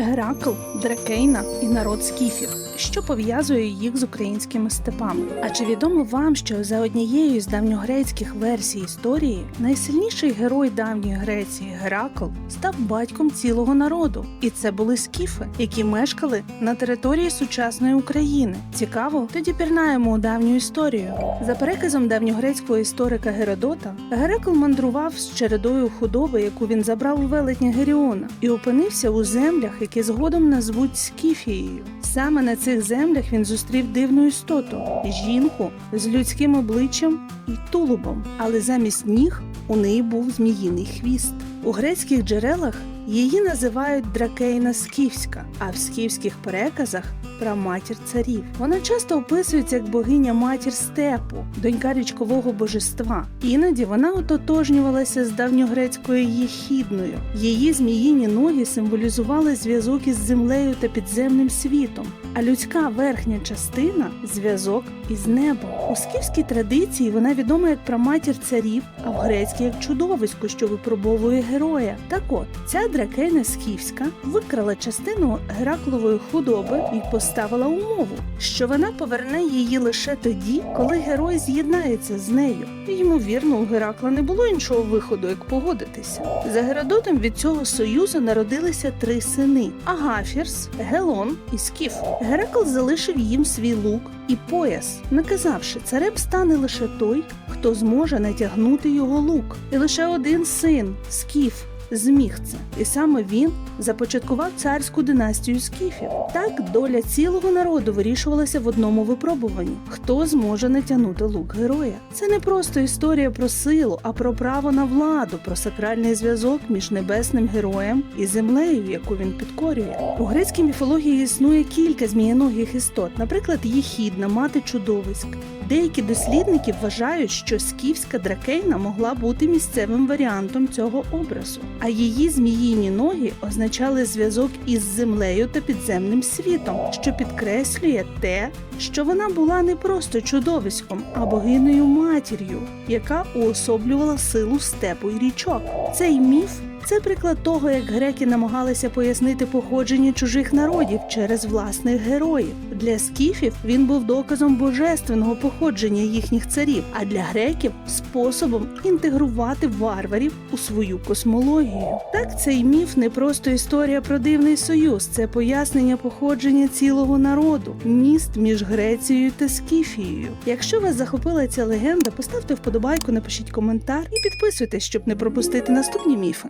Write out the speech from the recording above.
Геракл, Дракейна і народ скіфів, що пов'язує їх з українськими степами. А чи відомо вам, що за однією з давньогрецьких версій історії найсильніший герой давньої Греції Геракл став батьком цілого народу? І це були скіфи, які мешкали на території сучасної України. Цікаво, тоді пірнаємо у давню історію. За переказом давньогрецького історика Геродота, Геракл мандрував з чередою худоби, яку він забрав у велетня Геріона, і опинився у землях, які згодом назвуть Скіфією. Саме на цих землях він зустрів дивну істоту жінку з людським обличчям і тулубом, але замість ніг у неї був зміїний хвіст. У грецьких джерелах її називають Дракейна Скіфська, а в скіфських переказах праматір царів. Вона часто описується як богиня матір степу, донька річкового божества. Іноді вона ототожнювалася з давньогрецькою єхідною. Її зміїні ноги символізували зв'язок із землею та підземним світом, а людська верхня частина зв'язок із небом. У скіфській традиції вона відома як праматір царів, а в грецькій як чудовисько, що випробовує героя. Так от ця дракейна скіфська викрала частину Гераклової худоби і поставила умову, що вона поверне її лише тоді, коли герой з'єднається з нею. Ймовірно, у Геракла не було іншого виходу, як погодитися. За Геродотом від цього союзу народилися три сини: Агафірс, Гелон і Скіф. Геракл залишив їм свій лук і пояс, наказавши, царем стане лише той, хто зможе натягнути його лук. І лише один син Скіф зміг це, і саме він започаткував царську династію скіфів. Так доля цілого народу вирішувалася в одному випробуванні: хто зможе натягнути лук героя. Це не просто історія про силу, а про право на владу, про сакральний зв'язок між небесним героєм і землею, яку він підкорює. У грецькій міфології існує кілька змієногих істот, наприклад, Єхідна, мати чудовиськ. Деякі дослідники вважають, що скіфська дракейна могла бути місцевим варіантом цього образу, а її зміїні ноги означали зв'язок із землею та підземним світом, що підкреслює те, що вона була не просто чудовиськом, а богинею матір'ю, яка уособлювала силу степу і річок. Цей міф це приклад того, як греки намагалися пояснити походження чужих народів через власних героїв. Для скіфів він був доказом божественного походження їхніх царів, а для греків способом інтегрувати варварів у свою космологію. Так, цей міф не просто історія про дивний союз, це пояснення походження цілого народу, міст між Грецією та Скіфією. Якщо вас захопила ця легенда, поставте вподобайку, напишіть коментар і підписуйтесь, щоб не пропустити наступні міфи.